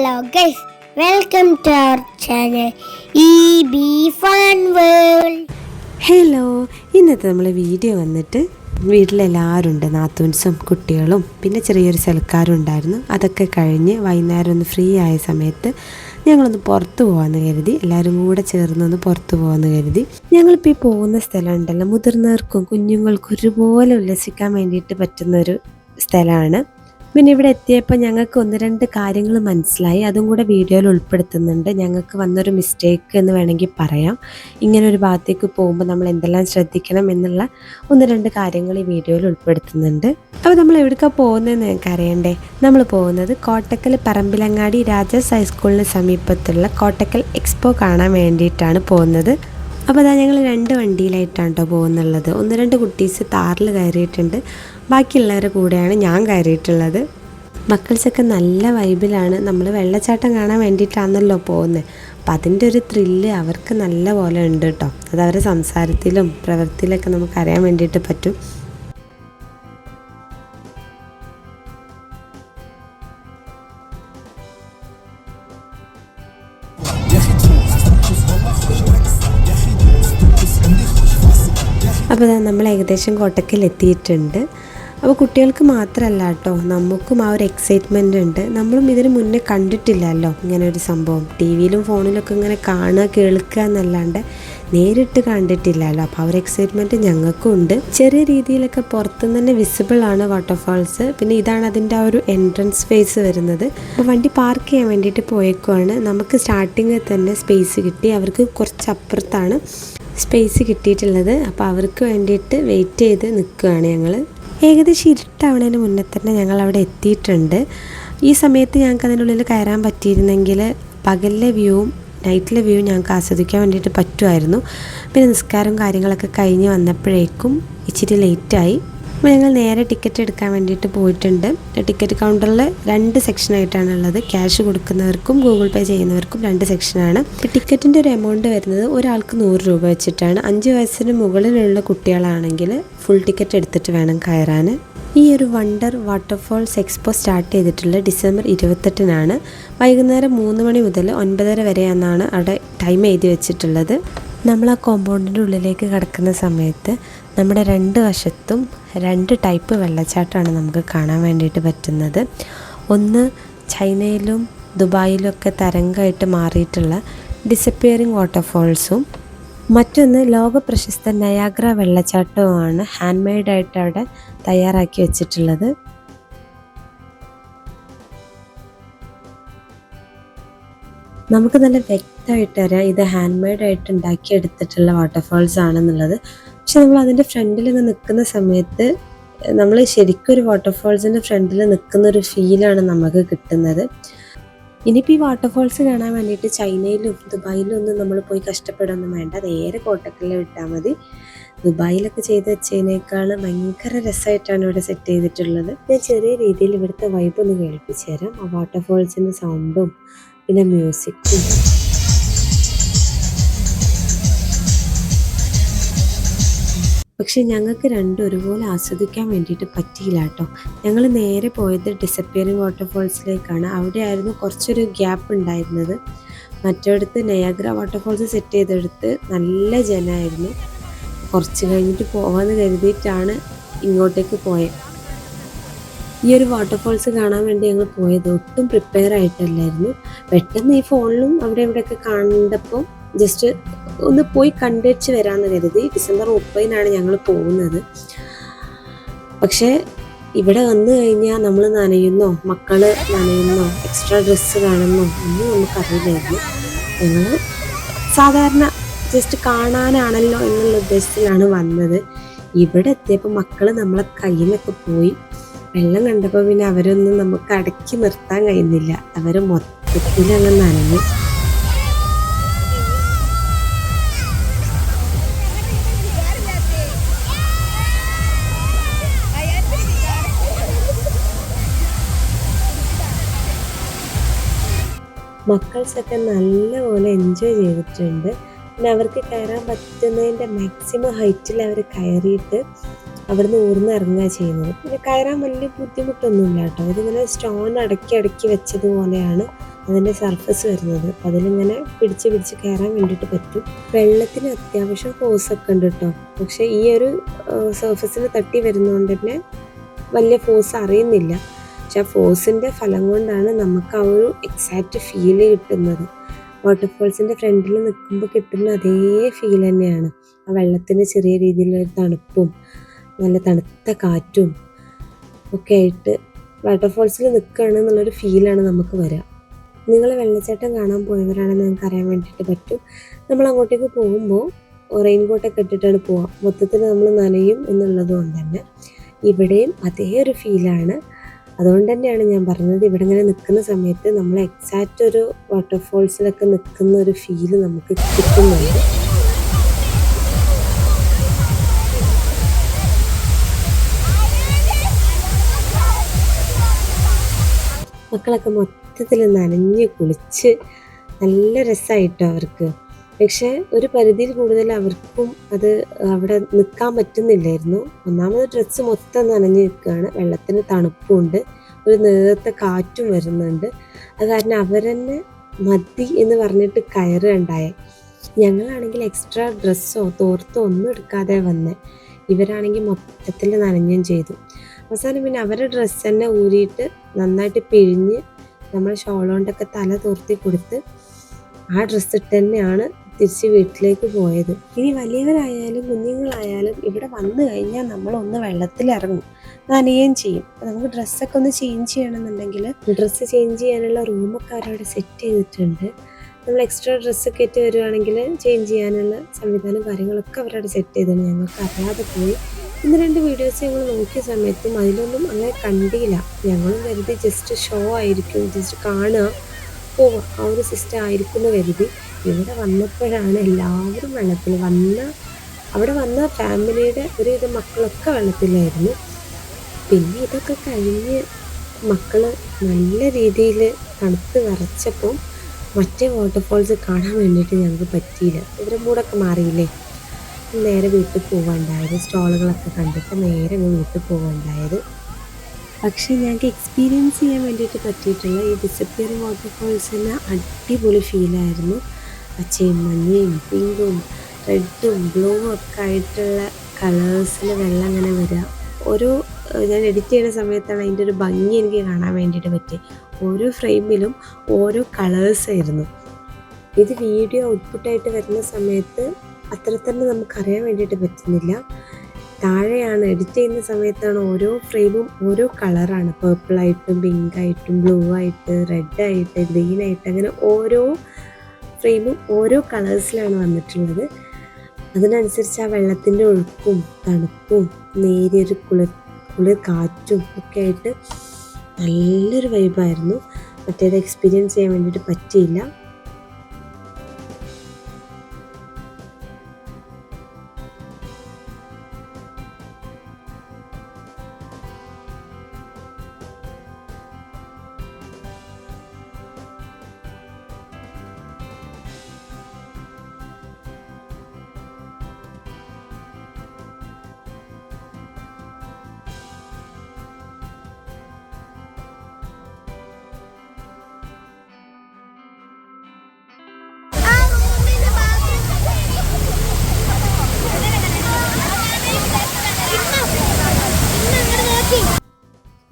Hello guys welcome to our channel E B fun world hello ഇന്നത്തെ നമ്മൾ video വന്നിട്ട് വീട്ടിലെല്ലാവരും ഉണ്ട്. നാത്തൂൻസും കുട്ടികളും പിന്നെ ചെറിയൊരു സൽക്കാരും ഉണ്ടായിരുന്നു. അതൊക്കെ കഴിഞ്ഞ് വൈകുന്നേരം ഒന്ന് ഫ്രീ ആയ സമയത്ത് ഞങ്ങളൊന്ന് പുറത്ത് പോകാമെന്ന് കരുതി. എല്ലാവരും കൂടെ ചേർന്നൊന്ന് പുറത്തു പോകാമെന്ന് കരുതി. ഞങ്ങളിപ്പോൾ ഈ പോകുന്ന സ്ഥലം ഉണ്ടല്ലോ. മുതിർന്നവർക്കും കുഞ്ഞുങ്ങൾക്കും ഒരുപോലെ ഉല്ലസിക്കാൻ വേണ്ടിയിട്ട് പറ്റുന്നൊരു സ്ഥലമാണ്. പിന്നെ ഇവിടെ എത്തിയപ്പോൾ ഞങ്ങൾക്ക് ഒന്ന് രണ്ട് കാര്യങ്ങൾ മനസ്സിലായി. അതും കൂടെ വീഡിയോയിൽ ഉൾപ്പെടുത്തുന്നുണ്ട്. ഞങ്ങൾക്ക് വന്നൊരു മിസ്റ്റേക്ക് എന്ന് വേണമെങ്കിൽ പറയാം. ഇങ്ങനെ ഒരു ഭാഗത്തേക്ക് പോകുമ്പോൾ നമ്മൾ എന്തെല്ലാം ശ്രദ്ധിക്കണം എന്നുള്ള ഒന്ന് രണ്ട് കാര്യങ്ങൾ ഈ വീഡിയോയിൽ ഉൾപ്പെടുത്തുന്നുണ്ട്. അപ്പോൾ നമ്മൾ എവിടേക്കാണ് പോകുന്നതെന്ന് ഞങ്ങൾക്ക് അറിയണ്ടേ? നമ്മൾ പോകുന്നത് കോട്ടക്കൽ പറമ്പിലങ്ങാടി രാജാസ് ഹൈസ്കൂളിന് സമീപത്തുള്ള കോട്ടക്കൽ എക്സ്പോ കാണാൻ വേണ്ടിയിട്ടാണ് പോകുന്നത്. അപ്പോൾ അതാ ഞങ്ങൾ രണ്ട് വണ്ടിയിലായിട്ടാണ് കേട്ടോ പോകുന്നുള്ളത്. ഒന്ന് രണ്ട് കുട്ടീസ് താറിൽ കയറിയിട്ടുണ്ട്. ബാക്കിയുള്ളവരുടെ കൂടെയാണ് ഞാൻ കയറിയിട്ടുള്ളത്. മക്കൾസൊക്കെ നല്ല വൈബിലാണ്. നമ്മൾ വെള്ളച്ചാട്ടം കാണാൻ വേണ്ടിയിട്ടാണല്ലോ പോകുന്നത്. അപ്പം അതിന്റെ ഒരു ത്രില്ല് അവർക്ക് നല്ല പോലെ ഉണ്ട് കേട്ടോ. അത് അവരുടെ സംസാരത്തിലും പ്രവൃത്തിയിലൊക്കെ നമുക്ക് അറിയാൻ വേണ്ടിയിട്ട് പറ്റും. അപ്പോൾ നമ്മൾ ഏകദേശം കോട്ടക്കൽ എത്തിയിട്ടുണ്ട് അപ്പോൾ കുട്ടികൾക്ക് മാത്രമല്ല കേട്ടോ നമുക്കും ആ ഒരു എക്സൈറ്റ്മെന്റ് ഉണ്ട്. നമ്മളും ഇതിന് മുന്നേ കണ്ടിട്ടില്ലല്ലോ ഇങ്ങനെ ഒരു സംഭവം. ടി വിയിലും ഫോണിലൊക്കെ ഇങ്ങനെ കാണുക കേൾക്കുക എന്നല്ലാണ്ട് നേരിട്ട് കണ്ടിട്ടില്ലല്ലോ. അപ്പോൾ ആ ഒരു എക്സൈറ്റ്മെന്റ് ഞങ്ങൾക്കും ഉണ്ട്. ചെറിയ രീതിയിലൊക്കെ പുറത്തുനിന്ന് തന്നെ വിസിബിൾ ആണ് വാട്ടർഫാൾസ് പിന്നെ ഇതാണ് അതിന്റെ ആ ഒരു എൻട്രൻസ് സ്പേസ് വരുന്നത്. അപ്പോൾ വണ്ടി പാർക്ക് ചെയ്യാൻ വേണ്ടിയിട്ട് പോയേക്കുവാണ്. നമുക്ക് സ്റ്റാർട്ടിങ്ങിൽ തന്നെ സ്പേസ് കിട്ടി. അവർക്ക് കുറച്ച് അപ്പുറത്താണ് സ്പേസ് കിട്ടിയിട്ടുള്ളത്. അപ്പോൾ അവർക്ക് വേണ്ടിയിട്ട് വെയിറ്റ് ചെയ്ത് നിൽക്കുകയാണ് ഞങ്ങൾ ഏകദേശം ഇരുട്ടാവണതിന് മുന്നേ തന്നെ ഞങ്ങൾ അവിടെ എത്തിയിട്ടുണ്ട്. ഈ സമയത്ത് ഞങ്ങൾക്ക് അതിനുള്ളിൽ കയറാൻ പറ്റിയിരുന്നെങ്കിൽ പകലിലെ വ്യൂവും നൈറ്റിലെ വ്യൂ ഞങ്ങൾക്ക് ആസ്വദിക്കാൻ വേണ്ടിയിട്ട് പറ്റുമായിരുന്നു. പിന്നെ നിസ്കാരവും കാര്യങ്ങളൊക്കെ കഴിഞ്ഞ് വന്നപ്പോഴേക്കും ഇച്ചിരി ലേറ്റായി അപ്പോൾ ഞങ്ങൾ നേരെ ടിക്കറ്റ് എടുക്കാൻ വേണ്ടിയിട്ട് പോയിട്ടുണ്ട്. ടിക്കറ്റ് കൗണ്ടറിൽ രണ്ട് സെക്ഷനായിട്ടാണ് ഉള്ളത്. ക്യാഷ് കൊടുക്കുന്നവർക്കും ഗൂഗിൾ പേ ചെയ്യുന്നവർക്കും രണ്ട് സെക്ഷനാണ് ടിക്കറ്റിന്റെ ഒരു എമൗണ്ട് വരുന്നത് ഒരാൾക്ക് നൂറ് രൂപ വെച്ചിട്ടാണ്. അഞ്ച് വയസ്സിന് മുകളിലുള്ള കുട്ടികളാണെങ്കിൽ ഫുൾ ടിക്കറ്റ് എടുത്തിട്ട് വേണം കയറാൻ. ഈ ഒരു വണ്ടർ വാട്ടർഫോൾസ് എക്സ്പോ സ്റ്റാർട്ട് ചെയ്തിട്ടുള്ളത് ഡിസംബർ ഇരുപത്തെട്ടിനാണ്. വൈകുന്നേരം മൂന്ന് മണി മുതൽ ഒൻപതര വരെ എന്നാണ് അവിടെ ടൈം എഴുതി വെച്ചിട്ടുള്ളത്. നമ്മൾ ആ കോമ്പൗണ്ടിന്റെ ഉള്ളിലേക്ക് കിടക്കുന്ന സമയത്ത് നമ്മുടെ രണ്ട് വശത്തും രണ്ട് ടൈപ്പ് വെള്ളച്ചാട്ടമാണ് നമുക്ക് കാണാൻ വേണ്ടിയിട്ട് പറ്റുന്നത്. ഒന്ന് ചൈനയിലും ദുബായിലും ഒക്കെ തരംഗമായിട്ട് മാറിയിട്ടുള്ള ഡിസപ്പിയറിങ് വാട്ടർഫോൾസും മറ്റൊന്ന് ലോക പ്രശസ്ത നയാഗ്ര വെള്ളച്ചാട്ടവുമാണ് ഹാൻഡ് മെയ്ഡായിട്ട് അവിടെ തയ്യാറാക്കി വെച്ചിട്ടുള്ളത്. നമുക്ക് നല്ല വ്യക്തമായിട്ട് അറിയാം ഇത് ഹാൻഡ് മെയ്ഡായിട്ട് ഉണ്ടാക്കിയെടുത്തിട്ടുള്ള വാട്ടർഫോൾസ് ആണെന്നുള്ളത് പക്ഷെ നമ്മൾ അതിന്റെ ഫ്രണ്ടിൽ നിന്ന് നിൽക്കുന്ന സമയത്ത് നമ്മൾ ശരിക്കും ഒരു വാട്ടർഫോൾസിന്റെ ഫ്രണ്ടിൽ നിൽക്കുന്ന ഒരു ഫീലാണ് നമുക്ക് കിട്ടുന്നത്. ഇനിയിപ്പോൾ ഈ വാട്ടർഫോൾസ് കാണാൻ വേണ്ടിയിട്ട് ചൈനയിലും ദുബായിലും ഒന്നും നമ്മൾ പോയി കഷ്ടപ്പെടുകയൊന്നും വേണ്ട. നേരെ കോട്ടക്കലിൽ വിട്ടാൽ മതി. ദുബായിലൊക്കെ ചെയ്ത് വെച്ചതിനേക്കാൾ ഭയങ്കര രസമായിട്ടാണ് ഇവിടെ സെറ്റ് ചെയ്തിട്ടുള്ളത്. ഞാൻ ചെറിയ രീതിയിൽ ഇവിടുത്തെ വൈബ് ഒന്ന് കേൾപ്പിച്ചു തരാം. ആ വാട്ടർഫോൾസിന്റെ സൗണ്ടും പിന്നെ മ്യൂസിക്കും പക്ഷെ ഞങ്ങൾക്ക് രണ്ടും ഒരുപോലെ ആസ്വദിക്കാൻ വേണ്ടിയിട്ട് പറ്റിയില്ല കേട്ടോ. ഞങ്ങൾ നേരെ പോയത് ഡിസപ്പിയറിങ് വാട്ടർഫോൾസിലേക്കാണ് അവിടെയായിരുന്നു കുറച്ചൊരു ഗ്യാപ്പ് ഉണ്ടായിരുന്നത്. മറ്റടുത്ത് നയാഗ്ര വാട്ടർഫോൾസ് സെറ്റ് ചെയ്തെടുത്ത് നല്ല ജനമായിരുന്നു കുറച്ച് കഴിഞ്ഞിട്ട് പോകാമെന്ന് കരുതിയിട്ടാണ് ഇങ്ങോട്ടേക്ക് പോയത് ഈ ഒരു വാട്ടർഫോൾസ് കാണാൻ വേണ്ടി ഞങ്ങൾ പോയത് ഒട്ടും പ്രിപ്പയർ ആയിട്ടല്ലായിരുന്നു. പെട്ടെന്ന് ഈ ഫോണിലും അവിടെ ഇവിടെയൊക്കെ കണ്ടപ്പോൾ ജസ്റ്റ് ഒന്ന് പോയി കണ്ടുവച്ച് വരാമെന്ന് കരുതി. ഡിസംബർ മുപ്പതിനാണ് ഞങ്ങൾ പോകുന്നത്. പക്ഷേ ഇവിടെ വന്നു കഴിഞ്ഞാൽ നമ്മൾ നനയുന്നോ മക്കൾ നനയുന്നോ എക്സ്ട്രാ ഡ്രസ്സ് കാണുന്നോ ഒന്നും നമുക്കറിയില്ലായിരുന്നു ഞങ്ങൾ സാധാരണ ജസ്റ്റ് കാണാനാണല്ലോ എന്നുള്ള ഉദ്ദേശത്തിലാണ് വന്നത്. ഇവിടെ എത്തിയപ്പോൾ മക്കൾ നമ്മളെ കയ്യിൽ നിന്നൊക്കെ പോയി. വെള്ളം കണ്ടപ്പോൾ പിന്നെ അവരൊന്നും നമുക്ക് അടക്കി നിർത്താൻ കഴിയുന്നില്ല. അവർ മൊത്തത്തിലങ്ങ് നനഞ്ഞു. മക്കൾസൊക്കെ നല്ലപോലെ എൻജോയ് ചെയ്തിട്ടുണ്ട്. പിന്നെ അവർക്ക് കയറാൻ പറ്റുന്നതിന്റെ മാക്സിമം ഹൈറ്റിൽ അവർ കയറിയിട്ട് അവിടുന്ന് ഊർന്ന് ഇറങ്ങുക ചെയ്യുന്നത്. പിന്നെ കയറാൻ വലിയ ബുദ്ധിമുട്ടൊന്നുമില്ല കേട്ടോ. ഇതിങ്ങനെ സ്റ്റോൺ അടക്കി അടക്കി വെച്ചതുപോലെയാണ് അതിന്റെ സർഫസ് വരുന്നത്. അതിലിങ്ങനെ പിടിച്ച് പിടിച്ച് കയറാൻ വേണ്ടിയിട്ട് പറ്റും. വെള്ളത്തിന് അത്യാവശ്യം ഫോഴ്സ് ഒക്കെ ഉണ്ട് കേട്ടോ. പക്ഷേ ഈ ഒരു സർഫസിന് തട്ടി വരുന്നതുകൊണ്ട് തന്നെ വലിയ ഫോഴ്സ് അറിയുന്നില്ല. പക്ഷെ ആ ഫോഴ്സിന്റെ ഫലം കൊണ്ടാണ് നമുക്ക് ആ ഒരു എക്സാക്റ്റ് ഫീൽ കിട്ടുന്നത്. വാട്ടർഫോൾസിന്റെ ഫ്രണ്ടിൽ നിൽക്കുമ്പോൾ കിട്ടുന്ന അതേ ഫീൽ തന്നെയാണ്. ആ വെള്ളത്തിന് ചെറിയ രീതിയിലൊരു തണുപ്പും നല്ല തണുത്ത കാറ്റും ഒക്കെ ആയിട്ട് വാട്ടർഫോൾസിൽ നിൽക്കുകയാണ് എന്നുള്ളൊരു ഫീലാണ് നമുക്ക് വരിക നിങ്ങൾ വെള്ളച്ചാട്ടം കാണാൻ പോയവരാണെന്ന് നിങ്ങൾക്ക് അറിയാൻ വേണ്ടിയിട്ട് പറ്റും. നമ്മൾ അങ്ങോട്ടേക്ക് പോകുമ്പോൾ റെയിൻ കോട്ടൊക്കെ ഇട്ടിട്ടാണ് പോവുക മൊത്തത്തിൽ നമ്മൾ നനയും എന്നുള്ളത് കൊണ്ട് തന്നെ ഇവിടെയും അതേ ഒരു ഫീലാണ് അതുകൊണ്ട് തന്നെയാണ് ഞാൻ പറഞ്ഞത് ഇവിടെ ഇങ്ങനെ നിൽക്കുന്ന സമയത്ത് നമ്മൾ എക്സാക്റ്റ് ഒരു വാട്ടർഫോൾസിലൊക്കെ നിൽക്കുന്ന ഒരു ഫീൽ നമുക്ക് കിട്ടുന്നുണ്ട്. മക്കളൊക്കെ മൊത്തത്തിൽ നനഞ്ഞ് കുളിച്ച് നല്ല രസമായിട്ടോ അവർക്ക്. പക്ഷേ ഒരു പരിധിയിൽ കൂടുതൽ അവർക്കും അത് അവിടെ നിൽക്കാൻ പറ്റുന്നില്ലായിരുന്നു. ഒന്നാമത് ഡ്രസ്സ് മൊത്തം നനഞ്ഞ് നിൽക്കുകയാണ്. വെള്ളത്തിന് തണുപ്പുണ്ട്. ഒരു നേർത്ത കാറ്റും വരുന്നുണ്ട്. അത് കാരണം അവരെന്നെ മതി എന്ന് പറഞ്ഞിട്ട് കയറുകയുണ്ടായേ. ഞങ്ങളാണെങ്കിൽ എക്സ്ട്രാ ഡ്രസ്സോ തോർത്തോ ഒന്നും എടുക്കാതെ വന്നേ ഇവരാണെങ്കിൽ മൊത്തത്തിൽ നനഞ്ഞും ചെയ്തു. അവസാനം പിന്നെ അവരുടെ ഡ്രസ്സ് തന്നെ ഊരിയിട്ട് നന്നായിട്ട് പിഴിഞ്ഞ് നമ്മൾ ഷോൾ കൊണ്ടൊക്കെ തല തോർത്തി കൊടുത്ത് ആ ഡ്രസ്സ് ഇട്ട് തന്നെയാണ് തിരിച്ച് വീട്ടിലേക്ക് പോയത്. ഇനി വലിയവരായാലും കുഞ്ഞുങ്ങളായാലും ഇവിടെ വന്നു കഴിഞ്ഞാൽ നമ്മളൊന്ന് വെള്ളത്തിലിറങ്ങും. നനയുകയും ചെയ്യും. നമുക്ക് ഡ്രസ്സൊക്കെ ഒന്ന് ചേഞ്ച് ചെയ്യണമെന്നുണ്ടെങ്കിൽ ഡ്രസ്സ് ചേഞ്ച് ചെയ്യാനുള്ള റൂമൊക്കെ അവരവിടെ സെറ്റ് ചെയ്തിട്ടുണ്ട്. നമ്മൾ എക്സ്ട്രാ ഡ്രസ്സ് ഇട്ട് വരുവാണെങ്കിൽ ചേഞ്ച് ചെയ്യാനുള്ള സംവിധാനം കാര്യങ്ങളൊക്കെ അവരവിടെ സെറ്റ് ചെയ്തിട്ടുണ്ട്. ഞങ്ങൾക്ക് അറിയാതെ പോയി. ഇന്ന് രണ്ട് വീഡിയോസ് ഞങ്ങൾ നോക്കിയ സമയത്തും അതിലൊന്നും അങ്ങനെ കണ്ടില്ല. ഞങ്ങളും കരുതി ജസ്റ്റ് ഷോ ആയിരിക്കും. ജസ്റ്റ് കാണുക. പോവുക. ആ ഒരു സിസ്റ്റം ആയിരിക്കും എന്ന് കരുതി. ഇവിടെ വന്നപ്പോഴാണ് എല്ലാവരും വെള്ളത്തിൽ വന്ന അവിടെ വന്ന ഫാമിലിയുടെ ഒരു ഇത് മക്കളൊക്കെ വെള്ളത്തിലായിരുന്നു. പിന്നെ ഇതൊക്കെ കഴിഞ്ഞ് മക്കൾ നല്ല രീതിയിൽ തണുത്ത് വിറച്ചപ്പോൾ മറ്റേ വാട്ടർഫോൾസ് കാണാൻ വേണ്ടിയിട്ട് ഞങ്ങൾക്ക് പറ്റിയില്ല. ഇവരെ മൂടൊക്കെ മാറിയില്ലേ? നേരെ വീട്ടിൽ പോകാണ്ടായത് സ്റ്റോളുകളൊക്കെ കണ്ടിട്ട് നേരെ അങ്ങ് വീട്ടിൽ പോകാണ്ടായത് പക്ഷേ ഞങ്ങൾക്ക് എക്സ്പീരിയൻസ് ചെയ്യാൻ വേണ്ടിയിട്ട് പറ്റിയിട്ടുള്ള ഈ ഡിസപ്പിയറിങ് വാട്ടർഫോൾസിന് അടിപൊളി ഫീലായിരുന്നു പച്ചയും മഞ്ഞയും പിങ്കും റെഡും ബ്ലൂവും ഒക്കെ ആയിട്ടുള്ള കളേഴ്സിൽ വെള്ളം അങ്ങനെ വരിക ഓരോ ഞാൻ എഡിറ്റ് ചെയ്യുന്ന സമയത്താണ് അതിന്റെ ഒരു ഭംഗി എനിക്ക് കാണാൻ വേണ്ടിയിട്ട് പറ്റി ഓരോ ഫ്രെയിമിലും ഓരോ കളേഴ്സ് ആയിരുന്നു ഇത് വീഡിയോ ഔട്ട്പുട്ടായിട്ട് വരുന്ന സമയത്ത് അത്ര തന്നെ നമുക്കറിയാൻ വേണ്ടിയിട്ട് പറ്റുന്നില്ല. താഴെയാണ് എഡിറ്റ് ചെയ്യുന്ന സമയത്താണ് ഓരോ ഫ്രെയിമും ഓരോ കളറാണ്. പേർപ്പിളായിട്ടും പിങ്കായിട്ടും ബ്ലൂ ആയിട്ട് റെഡ് ആയിട്ട് ഗ്രീൻ ആയിട്ട് അങ്ങനെ ഓരോ ഫ്രെയിമും ഓരോ കളേഴ്സിലാണ് വന്നിട്ടുള്ളത്. അതിനനുസരിച്ച് ആ വെള്ളത്തിന്റെ ഒഴുക്കും തണുപ്പും നേരിയൊരു കുളിർ കുളിർ കാറ്റും ഒക്കെ ആയിട്ട് നല്ലൊരു വൈബായിരുന്നു മറ്റേത് എക്സ്പീരിയൻസ് ചെയ്യാൻ വേണ്ടിയിട്ട് പറ്റിയില്ല.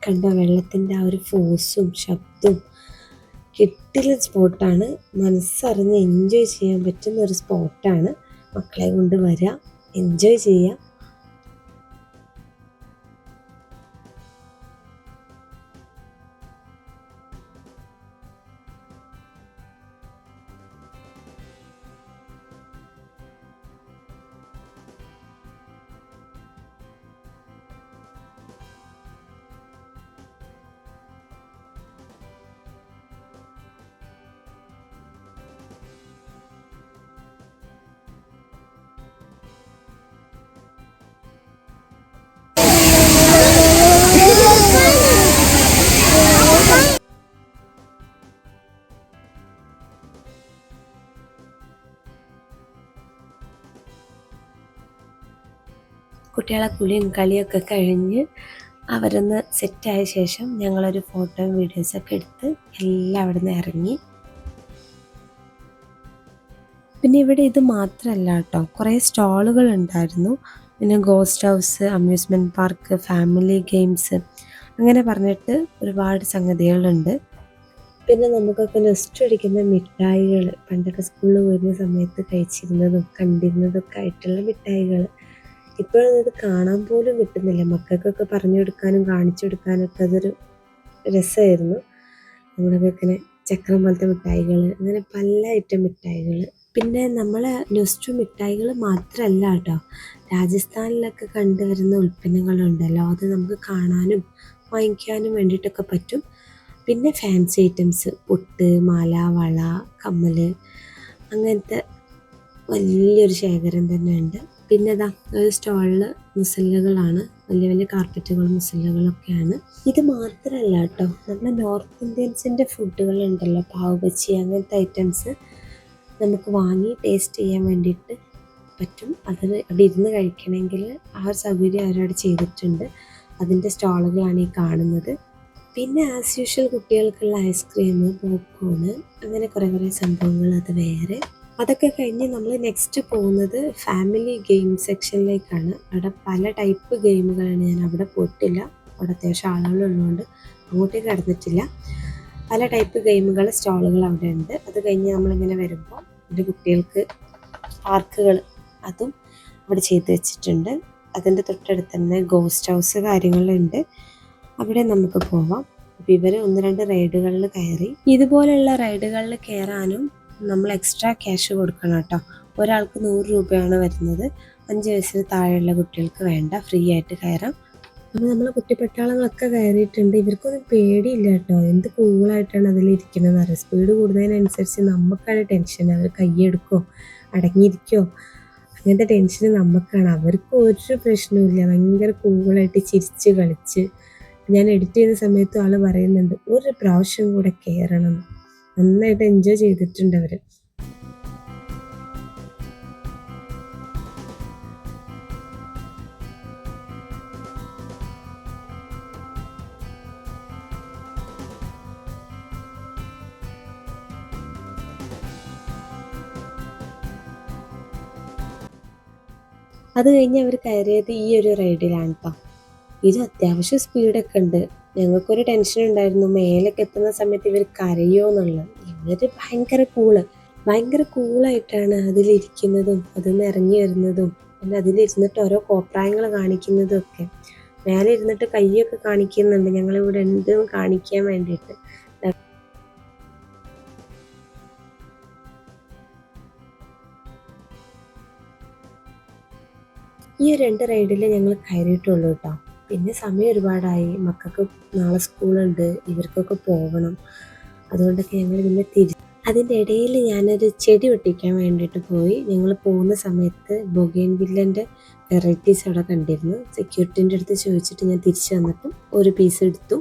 കണ്ട വെള്ളത്തിന്റെ ആ ഒരു ഫോഴ്സും ശബ്ദവും കിട്ടില്ല സ്പോട്ടാണ് മനസ്സറിഞ്ഞ് എൻജോയ് ചെയ്യാൻ പറ്റുന്ന ഒരു സ്പോട്ടാണ് മക്കളെ കൊണ്ട് വരിക എൻജോയ് ചെയ്യുക കുട്ടികളെ കുളിയും കളിയൊക്കെ കഴിഞ്ഞ് അവരൊന്ന് സെറ്റായ ശേഷം ഞങ്ങളൊരു ഫോട്ടോയും വീഡിയോസൊക്കെ എടുത്ത് എല്ലാം അവിടെ നിന്ന് ഇറങ്ങി. പിന്നെ ഇവിടെ ഇത് മാത്രമല്ല കേട്ടോ. കുറേ സ്റ്റാളുകൾ ഉണ്ടായിരുന്നു. പിന്നെ ghost house amusement park family games അങ്ങനെ പറഞ്ഞിട്ട് ഒരുപാട് സംഗതികളുണ്ട്. പിന്നെ നമുക്കൊക്കെ നെസ്റ്റ് അടിക്കുന്ന മിഠായികൾ പണ്ടൊക്കെ സ്കൂളിൽ വരുന്ന സമയത്ത് കഴിച്ചിരുന്നതും കണ്ടിരുന്നതൊക്കെ ആയിട്ടുള്ള മിഠായികൾ ഇപ്പോഴൊന്നും ഇത് കാണാൻ പോലും കിട്ടുന്നില്ല. മക്കൾക്കൊക്കെ പറഞ്ഞു കൊടുക്കാനും കാണിച്ചു കൊടുക്കാനും ഒക്കെ അതൊരു രസമായിരുന്നു. നമ്മുടെ ഇങ്ങനെ ചക്രം പോലത്തെ മിഠായികൾ അങ്ങനെ പല ഐറ്റം മിഠായികൾ പിന്നെ നമ്മൾ നൊസ്റ്റു മിഠായികൾ മാത്രമല്ല കേട്ടോ. രാജസ്ഥാനിലൊക്കെ കണ്ടുവരുന്ന ഉൽപ്പന്നങ്ങളുണ്ടല്ലോ. അത് നമുക്ക് കാണാനും വാങ്ങിക്കാനും വേണ്ടിയിട്ടൊക്കെ പറ്റും. പിന്നെ ഫാൻസി ഐറ്റംസ് പൊട്ട് മാല വള കമ്മൽ അങ്ങനത്തെ വലിയൊരു ശേഖരം തന്നെ ഉണ്ട് പിന്നെ ഇതാ ഒരു സ്റ്റോളിൽ മുസല്ലുകളാണ് വലിയ വലിയ കാർപ്പറ്റുകളും മുസല്ലകളൊക്കെയാണ്. ഇത് മാത്രമല്ല കേട്ടോ നമ്മുടെ നോർത്ത് ഇന്ത്യൻസിന്റെ ഫുഡുകളുണ്ടല്ലോ പാവ് ബജി അങ്ങനത്തെ ഐറ്റംസ് നമുക്ക് വാങ്ങി ടേസ്റ്റ് ചെയ്യാൻ വേണ്ടിയിട്ട് പറ്റും. അത് അവിടെ ഇരുന്ന് കഴിക്കണമെങ്കിൽ ആ ഒരു സൗകര്യം അവരവിടെ ചെയ്തിട്ടുണ്ട്. അതിന്റെ സ്റ്റാളുകളാണ് ഈ കാണുന്നത്. പിന്നെ ആസ് യൂഷ്വൽ കുട്ടികൾക്കുള്ള ഐസ്ക്രീം പോപ്കോണ് അങ്ങനെ കുറേ കുറേ സംഭവങ്ങൾ അത് വേറെ. അതൊക്കെ കഴിഞ്ഞ് നമ്മൾ നെക്സ്റ്റ് പോകുന്നത് ഫാമിലി ഗെയിം സെക്ഷനിലേക്കാണ് അവിടെ പല ടൈപ്പ് ഗെയിമുകളാണ് ഞാൻ അവിടെ പോയിട്ടില്ല. അവിടെ അത്യാവശ്യം ആളുകളുള്ളതുകൊണ്ട് അങ്ങോട്ടേക്ക് കടന്നിട്ടില്ല. പല ടൈപ്പ് ഗെയിമുകൾ സ്റ്റാളുകൾ അവിടെ ഉണ്ട്. അത് കഴിഞ്ഞ് നമ്മളിങ്ങനെ വരുമ്പോൾ എന്റെ കുട്ടികൾക്ക് പാർക്കുകൾ അതും അവിടെ ചെയ്ത് വെച്ചിട്ടുണ്ട്. അതിന്റെ തൊട്ടടുത്ത് തന്നെ ഗോസ്റ്റ് ഹൗസ് കാര്യങ്ങളുണ്ട്. അവിടെ നമുക്ക് പോവാം. അപ്പോൾ ഇവർ ഒന്ന് രണ്ട് റൈഡുകളിൽ കയറി. ഇതുപോലെയുള്ള റൈഡുകളിൽ കയറാനും നമ്മൾ എക്സ്ട്രാ ക്യാഷ് കൊടുക്കണം കേട്ടോ. ഒരാൾക്ക് നൂറ് രൂപയാണ് വരുന്നത്. അഞ്ച് വയസ്സിന് താഴെയുള്ള കുട്ടികൾക്ക് വേണ്ട. ഫ്രീ ആയിട്ട് കയറാം. നമ്മൾ നമ്മൾ കുട്ടിപ്പട്ടാളങ്ങളൊക്കെ കയറിയിട്ടുണ്ട്. ഇവർക്കൊന്നും പേടിയില്ല കേട്ടോ. എന്ത് കൂളായിട്ടാണ് അതിലിരിക്കുന്നത്. അറിയാം? സ്പീഡ് കൂടുന്നതിനനുസരിച്ച് നമുക്കാണ് ടെൻഷൻ അവർ കൈയെടുക്കോ? അടങ്ങിയിരിക്കോ? അങ്ങനത്തെ ടെൻഷൻ നമുക്കാണ് അവർക്ക് ഒരു പ്രശ്നവുമില്ല. ഭയങ്കര കൂളായിട്ട് ചിരിച്ച് കളിച്ച്. ഞാൻ എഡിറ്റ് ചെയ്യുന്ന സമയത്തും ആൾ പറയുന്നുണ്ട് ഒരു പ്രാവശ്യം കൂടെ കയറണം നന്നായിട്ട് എൻജോയ് ചെയ്തിട്ടുണ്ട് അവർ അത് കഴിഞ്ഞ് അവർ കയറിയത് ഈ ഒരു റൈഡിലാണ് കേട്ടോ ഇത് അത്യാവശ്യം സ്പീഡൊക്കെ ഉണ്ട്. ഞങ്ങൾക്കൊരു ടെൻഷൻ ഉണ്ടായിരുന്നു. മേലൊക്കെ എത്തുന്ന സമയത്ത് ഇവർ കരയോ എന്നുള്ളത്. ഇവർ ഭയങ്കര കൂൾ ഭയങ്കര കൂളായിട്ടാണ് അതിലിരിക്കുന്നതും അതിൽ നിന്ന് ഇറങ്ങി വരുന്നതും പിന്നെ അതിലിരുന്നിട്ട് ഓരോ കോപ്രായങ്ങൾ കാണിക്കുന്നതും ഒക്കെ. മേലെ ഇരുന്നിട്ട് കൈയൊക്കെ കാണിക്കുന്നുണ്ട്. ഞങ്ങളിവിടെ എന്തും കാണിക്കാൻ വേണ്ടിയിട്ട്. ഈ രണ്ട് റൈഡിൽ ഞങ്ങൾ കയറിയിട്ടുള്ളൂ കേട്ടോ പിന്നെ സമയം ഒരുപാടായി. മക്കൾക്ക് നാളെ സ്കൂളുണ്ട്. ഇവർക്കൊക്കെ പോകണം അതുകൊണ്ടൊക്കെ ഞങ്ങൾ പിന്നെ തിരി അതിന്റെ ഇടയിൽ ഞാനൊരു ചെടി ഒട്ടിക്കാൻ വേണ്ടിയിട്ട് പോയി. ഞങ്ങൾ പോകുന്ന സമയത്ത് ബൊഗൈൻ വില്ലന്റെ വെറൈറ്റീസ് അവിടെ കണ്ടിരുന്നു. സെക്യൂരിറ്റിന്റെ അടുത്ത് ചോദിച്ചിട്ട് ഞാൻ തിരിച്ചു വന്നപ്പം ഒരു പീസ് എടുത്തു.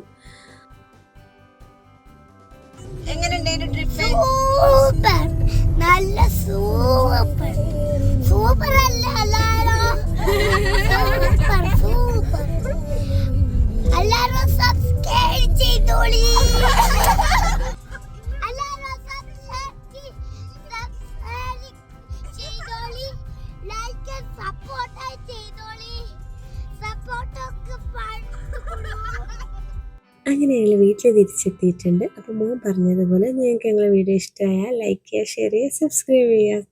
സൂപ്പർ. നല്ല സൂപ്പർ. സൂപ്പർ. അല്ല വീട്ടിൽ തിരിച്ചെത്തിയിട്ടുണ്ട്. അപ്പോൾ മോൻ പറഞ്ഞതുപോലെ നിങ്ങൾക്ക് ഞങ്ങളെ വീഡിയോ ഇഷ്ടമായാൽ ലൈക്ക് ചെയ്യുക ഷെയർ ചെയ്യുക സബ്സ്ക്രൈബ് ചെയ്യുക.